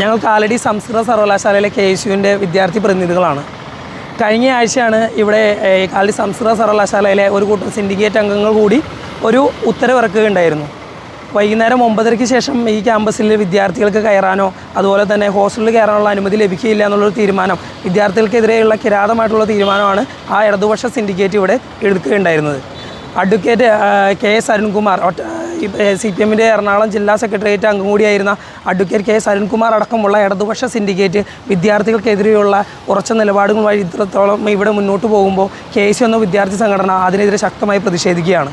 ഞങ്ങൾ ആൾറെഡി സംസ്കൃത സർവകലാശാലയിലെ കെ എസ് യുവിന്റെ വിദ്യാർത്ഥി പ്രതിനിധികളാണ്. കഴിഞ്ഞ ആഴ്ചയാണ് ഇവിടെ കാലടി സംസ്കൃത സർവകലാശാലയിലെ ഒരു കൂട്ടം സിൻഡിക്കേറ്റ് അംഗങ്ങൾ കൂടി ഒരു ഉത്തരവിറക്കുകയുണ്ടായിരുന്നു. വൈകുന്നേരം ഒമ്പതരയ്ക്ക് ശേഷം ഈ ക്യാമ്പസിൽ വിദ്യാർത്ഥികൾക്ക് കയറാനോ അതുപോലെ തന്നെ ഹോസ്റ്റലിൽ കയറാനുള്ള അനുമതി ലഭിക്കുകയില്ല എന്നുള്ളൊരു തീരുമാനം വിദ്യാർത്ഥികൾക്കെതിരെയുള്ള കിരാതമായിട്ടുള്ള തീരുമാനമാണ് ആ ഇടതുപക്ഷ സിൻഡിക്കേറ്റ് ഇവിടെ എടുക്കുകയുണ്ടായിരുന്നത്. Advocate K S Arunkumar C P എമ്മിന്റെ എറണാകുളം ജില്ലാ സെക്രട്ടേറിയറ്റ് അംഗം കൂടിയായിരുന്ന അഡ്വക്കേറ്റ് കെ എസ് അരുൺകുമാർ അടക്കമുള്ള ഇടതുപക്ഷ സിൻഡിക്കേറ്റ് വിദ്യാർത്ഥികൾക്കെതിരെയുള്ള ഉറച്ച നിലപാടുകളുമായി ഇത്രത്തോളം ഇവിടെ മുന്നോട്ട് പോകുമ്പോൾ കെ എസ് എന്ന വിദ്യാർത്ഥി സംഘടന അതിനെതിരെ ശക്തമായി പ്രതിഷേധിക്കുകയാണ്.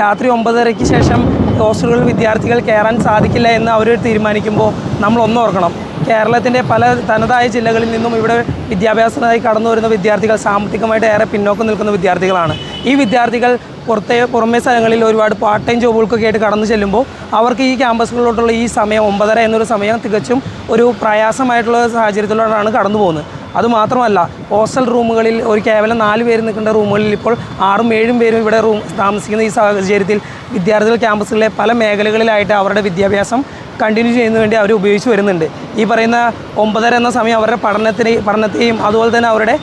രാത്രി ഒമ്പതരയ്ക്ക് ശേഷം ഹോസ്റ്റലുകളിൽ വിദ്യാർത്ഥികൾ കയറാൻ സാധിക്കില്ല എന്ന് അവർ തീരുമാനിക്കുമ്പോൾ നമ്മൾ ഒന്നോർക്കണം കേരളത്തിന്റെ പല തനതായ ജില്ലകളിൽ നിന്നും ഇവിടെ വിദ്യാഭ്യാസത്തിനായി കടന്നു വരുന്ന വിദ്യാർത്ഥികൾ സാമ്പത്തികമായിട്ട് ഏറെ പിന്നോക്കം നിൽക്കുന്ന വിദ്യാർത്ഥികളാണ്. ഈ വിദ്യാർത്ഥികൾ പുറത്തെ പുറമേ സ്ഥലങ്ങളിൽ ഒരുപാട് പാർട്ട് ടൈം ജോബുകൾക്കൊക്കെ ആയിട്ട് കടന്നു ചെല്ലുമ്പോൾ അവർക്ക് ഈ ക്യാമ്പസുകളിലോട്ടുള്ള ഈ സമയം ഒമ്പതര എന്നൊരു സമയം തികച്ചും ഒരു പ്രയാസമായിട്ടുള്ള സാഹചര്യത്തിലൂടെയാണ് കടന്നു പോകുന്നത്. അതുമാത്രമല്ല ഹോസ്റ്റൽ റൂമുകളിൽ ഒരു കേവലം നാല് പേര് നിൽക്കേണ്ട റൂമുകളിൽ ഇപ്പോൾ ആറും ഏഴും പേരും ഇവിടെ റൂം താമസിക്കുന്ന ഈ സാഹചര്യത്തിൽ വിദ്യാർത്ഥികൾ ക്യാമ്പസിലെ പല മേഖലകളിലായിട്ട് അവരുടെ വിദ്യാഭ്യാസം കണ്ടിന്യൂ ചെയ്യുന്നതിന് വേണ്ടി അവർ ഉപയോഗിച്ച് വരുന്നുണ്ട്. ഈ പറയുന്ന ഒമ്പതര എന്ന സമയം അവരുടെ പഠനത്തിന് പഠനത്തെയും അതുപോലെ തന്നെ അവരുടെ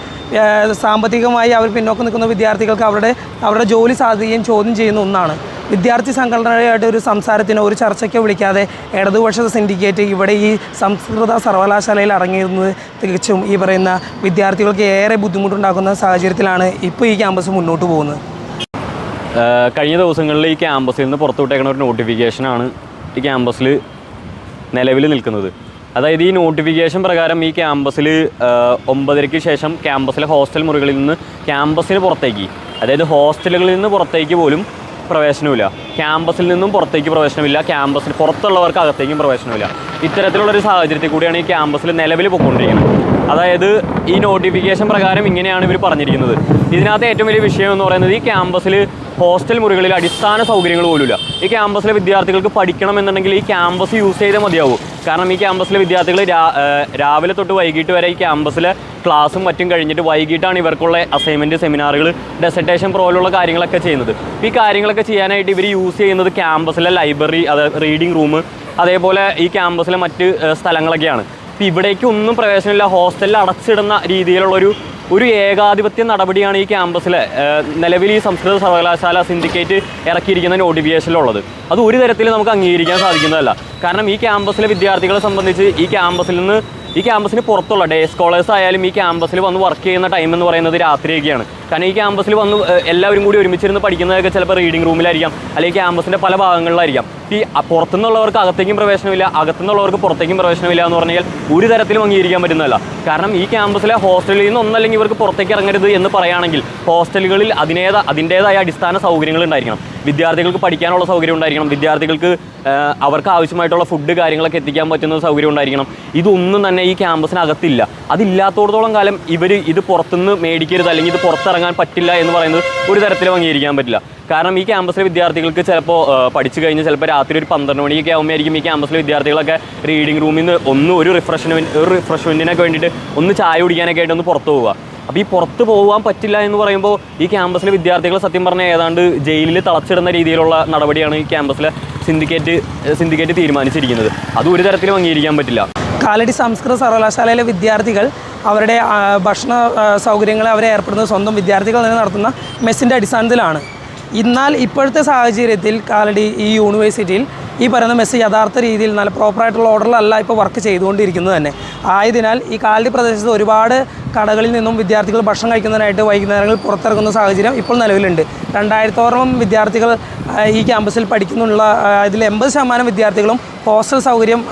സാമ്പത്തികമായി അവർ പിന്നോക്കം നിൽക്കുന്ന വിദ്യാർത്ഥികൾക്ക് അവരുടെ അവരുടെ ജോലി സാധ്യതയും ചോദ്യം ചെയ്യുന്ന ഒന്നാണ്. വിദ്യാർത്ഥി സംഘടനയായിട്ട് ഒരു സംസാരത്തിനോ ഒരു ചർച്ചയ്ക്കോ വിളിക്കാതെ ഇടതുപക്ഷ സിൻഡിക്കേറ്റ് ഇവിടെ ഈ സംസ്കൃത സർവകലാശാലയിൽ അടങ്ങിയിരുന്നത് തികച്ചും ഈ പറയുന്ന വിദ്യാർത്ഥികൾക്ക് ഏറെ ബുദ്ധിമുട്ടുണ്ടാക്കുന്ന സാഹചര്യത്തിലാണ് ഇപ്പോൾ ഈ ക്യാമ്പസ് മുന്നോട്ട് പോകുന്നത്. കഴിഞ്ഞ ദിവസങ്ങളിൽ ഈ ക്യാമ്പസിൽ നിന്ന് പുറത്തുവിട്ടേക്കുന്ന ഒരു നോട്ടിഫിക്കേഷനാണ് ഈ ക്യാമ്പസിൽ നിലവിൽ നിൽക്കുന്നത്. അതായത് ഈ നോട്ടിഫിക്കേഷൻ പ്രകാരം ഈ ക്യാമ്പസിൽ ഒമ്പതരയ്ക്ക് ശേഷം ക്യാമ്പസിലെ ഹോസ്റ്റൽ മുറികളിൽ നിന്ന് ക്യാമ്പസിന് പുറത്തേക്ക് അതായത് ഹോസ്റ്റലുകളിൽ നിന്ന് പുറത്തേക്ക് പോലും പ്രവേശനമില്ല ക്യാമ്പസിൽ നിന്നും പുറത്തേക്ക് പ്രവേശനമില്ല. ക്യാമ്പസിൽ പുറത്തുള്ളവർക്ക് അകത്തേക്കും പ്രവേശനമില്ല ഇത്തരത്തിലുള്ളൊരു സാഹചര്യത്തിൽ കൂടിയാണ് ഈ ക്യാമ്പസിൽ നിലവിൽ പോയിക്കൊണ്ടിരിക്കുന്നത് അതായത് ഈ നോട്ടിഫിക്കേഷൻ പ്രകാരം ഇങ്ങനെയാണ് ഇവർ പറഞ്ഞിരിക്കുന്നത്. ഇതിനകത്ത് ഏറ്റവും വലിയ വിഷയം എന്ന് പറയുന്നത് ഈ ക്യാമ്പസിൽ ഹോസ്റ്റൽ മുറികളിൽ അടിസ്ഥാന സൗകര്യങ്ങൾ പോലുമില്ല. ഈ ക്യാമ്പസിലെ വിദ്യാർത്ഥികൾക്ക് പഠിക്കണം എന്നുണ്ടെങ്കിൽ ഈ ക്യാമ്പസ് യൂസ് ചെയ്തേ മതിയാവൂ. കാരണം ഈ ക്യാമ്പസിലെ വിദ്യാർത്ഥികൾ രാവിലെ തൊട്ട് വൈകിട്ട് വരെ ഈ ക്യാമ്പസിലെ ക്ലാസ്സും മറ്റും കഴിഞ്ഞിട്ട് വൈകിട്ടാണ് ഇവർക്കുള്ള അസൈൻമെന്റ് സെമിനാറുകൾ ഡെസർട്ടേഷൻ പോലുള്ള കാര്യങ്ങളൊക്കെ ചെയ്യുന്നത്. ഈ കാര്യങ്ങളൊക്കെ ചെയ്യാനായിട്ട് ഇവർ യൂസ് ചെയ്യുന്നത് ക്യാമ്പസിലെ ലൈബ്രറി അതായത് റീഡിംഗ് റൂം അതേപോലെ ഈ ക്യാമ്പസിലെ മറ്റ് സ്ഥലങ്ങളൊക്കെയാണ്. ഇപ്പം ഇവിടേക്ക് ഒന്നും പ്രവേശനമില്ല. ഹോസ്റ്റലിൽ അടച്ചിടുന്ന രീതിയിലുള്ളൊരു ഒരു ഏകാധിപത്യ നടപടിയാണ് ഈ ക്യാമ്പസിലെ നിലവിൽ ഈ സംസ്കൃത സർവകലാശാല സിൻഡിക്കേറ്റ് ഇറക്കിയിരിക്കുന്ന നോട്ടിഫിക്കേഷനിലുള്ളത്. അത് ഒരു തരത്തിൽ നമുക്ക് അംഗീകരിക്കാൻ സാധിക്കുന്നതല്ല. കാരണം ഈ ക്യാമ്പസിലെ വിദ്യാർത്ഥികളെ സംബന്ധിച്ച് ഈ ക്യാമ്പസിൽ നിന്ന് ഈ ക്യാമ്പസിന് പുറത്തുള്ള ഡേ സ്കോളേഴ്സ് ആയാലും ഈ ക്യാമ്പസിൽ വന്ന് വർക്ക് ചെയ്യുന്ന ടൈം എന്ന് പറയുന്നത് രാത്രിയൊക്കെയാണ്. കാരണം ഈ ക്യാമ്പസിൽ വന്ന് എല്ലാവരും കൂടി ഒരുമിച്ചിരുന്ന് പഠിക്കുന്നതൊക്കെ ചിലപ്പോൾ റീഡിംഗ് റൂമിലായിരിക്കാം അല്ലെങ്കിൽ ക്യാമ്പസിന്റെ പല ഭാഗങ്ങളിലായിരിക്കാം. ഈ പുറത്തുനിന്നുള്ളവർക്ക് അകത്തേക്കും പ്രവേശനമില്ല അകത്തുനിന്നുള്ളവർക്ക് പുറത്തേക്കും പ്രവേശനമില്ല എന്ന് പറഞ്ഞാൽ ഒരു തരത്തിലും അംഗീകരിക്കാൻ പറ്റുന്നതല്ല. കാരണം ഈ ക്യാമ്പസിലെ ഹോസ്റ്റലിൽ നിന്ന് ഒന്നല്ലെങ്കിൽ ഇവർക്ക് പുറത്തേക്ക് ഇറങ്ങരുത് എന്ന് പറയുകയാണെങ്കിൽ ഹോസ്റ്റലുകളിൽ അതിനേത അതിന്റേതായ അടിസ്ഥാന സൗകര്യങ്ങൾ ഉണ്ടായിരിക്കണം. വിദ്യാർത്ഥികൾക്ക് പഠിക്കാനുള്ള സൗകര്യം ഉണ്ടായിരിക്കണം. വിദ്യാർത്ഥികൾക്ക് അവർക്ക് ആവശ്യമായിട്ടുള്ള ഫുഡ് കാര്യങ്ങളൊക്കെ എത്തിക്കാൻ പറ്റുന്ന സൗകര്യം ഉണ്ടായിരിക്കണം. ഇതൊന്നും തന്നെ ഈ ക്യാമ്പസിനകത്തില്ല. അതില്ലാത്തോടത്തോളം കാലം ഇവർ ഇത് പുറത്തുനിന്ന് മേടിക്കരുത് അല്ലെങ്കിൽ ഇത് പുറത്തിറങ്ങാൻ പറ്റില്ല എന്ന് പറയുന്നത് ഒരു തരത്തിലും അംഗീകരിക്കാൻ പറ്റില്ല. കാരണം ഈ ക്യാമ്പസിലെ വിദ്യാർത്ഥികൾക്ക് ചിലപ്പോൾ പഠിച്ചു കഴിഞ്ഞ് ചിലപ്പോൾ രാത്രി ഒരു പന്ത്രണ്ട് മണിയൊക്കെ ആകുമ്പോഴായിരിക്കും ഈ ക്യാമ്പസിലെ വിദ്യാർത്ഥികളൊക്കെ റീഡിംഗ് റൂമിൽ നിന്ന് ഒന്ന് ഒരു റിഫ്രഷ്മെന്റ് ഒരു റിഫ്രഷ്മെന്റിനൊക്കെ വേണ്ടിയിട്ട് ഒന്ന് ചായ കുടിക്കാനൊക്കെ ആയിട്ട് ഒന്ന് പുറത്തു പോവുക. അപ്പോൾ ഈ പുറത്ത് പോകാൻ പറ്റില്ല എന്ന് പറയുമ്പോൾ ഈ ക്യാമ്പസിലെ വിദ്യാർത്ഥികൾ സത്യം പറഞ്ഞാൽ ഏതാണ്ട് ജയിലിൽ തളച്ചിടുന്ന രീതിയിലുള്ള നടപടിയാണ് ഈ ക്യാമ്പസിലെ സിൻഡിക്കേറ്റ് സിൻഡിക്കേറ്റ് തീരുമാനിച്ചിരിക്കുന്നത്. അത് ഒരു തരത്തിലും അംഗീകരിക്കാൻ പറ്റില്ല. കാലടി സംസ്കൃത സർവകലാശാലയിലെ വിദ്യാർത്ഥികൾ അവരുടെ ഭക്ഷണ സൗകര്യങ്ങൾ അവരെ ഏർപ്പെടുന്നത് സ്വന്തം വിദ്യാർത്ഥികൾ തന്നെ നടത്തുന്ന മെസ്സിന്റെ അടിസ്ഥാനത്തിലാണ്. എന്നാൽ ഇപ്പോഴത്തെ സാഹചര്യത്തിൽ കാലടി ഈ യൂണിവേഴ്സിറ്റിയിൽ ഈ പറയുന്ന മെസ്സ് യഥാർത്ഥ രീതിയിൽ നല്ല പ്രോപ്പറായിട്ടുള്ള ഓർഡറിലല്ല ഇപ്പോൾ വർക്ക് ചെയ്തുകൊണ്ടിരിക്കുന്നത് തന്നെ. ആയതിനാൽ ഈ കാലടി പ്രദേശത്ത് ഒരുപാട് കടകളിൽ നിന്നും വിദ്യാർത്ഥികൾ ഭക്ഷണം കഴിക്കുന്നതിനായിട്ട് വൈകുന്നേരങ്ങളിൽ പുറത്തിറങ്ങുന്ന സാഹചര്യം ഇപ്പോൾ നിലവിലുണ്ട്. രണ്ടായിരത്തോളം വിദ്യാർത്ഥികൾ ഈ ക്യാമ്പസിൽ പഠിക്കുന്നുള്ള ഇതിൽ എൺപത് ശതമാനം വിദ്യാർത്ഥികളും ഹോസ്റ്റൽ സൗകര്യം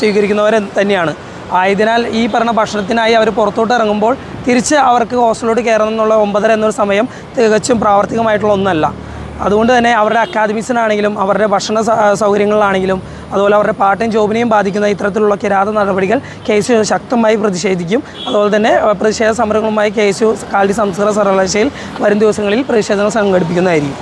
സ്വീകരിക്കുന്നവർ തന്നെയാണ്. ആയതിനാൽ ഈ പറഞ്ഞ ഭക്ഷണത്തിനായി അവർ പുറത്തോട്ട് ഇറങ്ങുമ്പോൾ തിരിച്ച് അവർക്ക് ഹോസ്റ്റലിലോട്ട് കയറണം എന്നുള്ള ഒമ്പതര എന്നൊരു സമയം തികച്ചും പ്രാവർത്തികമായിട്ടുള്ള ഒന്നല്ല. അതുകൊണ്ട് തന്നെ അവരുടെ അക്കാദമിക്സിനാണെങ്കിലും അവരുടെ ഭക്ഷണ സൗകര്യങ്ങളിലാണെങ്കിലും അതുപോലെ അവരുടെ പാട്ടും ജോബിനെയും ബാധിക്കുന്ന ഇത്തരത്തിലുള്ള കിരാത നടപടികൾ കെ എസ് യു ശക്തമായി പ്രതിഷേധിക്കും. അതുപോലെ തന്നെ പ്രതിഷേധ സമരങ്ങളുമായി കെ എസ് യു കാലി സംസ്കൃത സർവകലാശാലയിൽ വരും ദിവസങ്ങളിൽ പ്രതിഷേധങ്ങൾ സംഘടിപ്പിക്കുന്നതായിരിക്കും.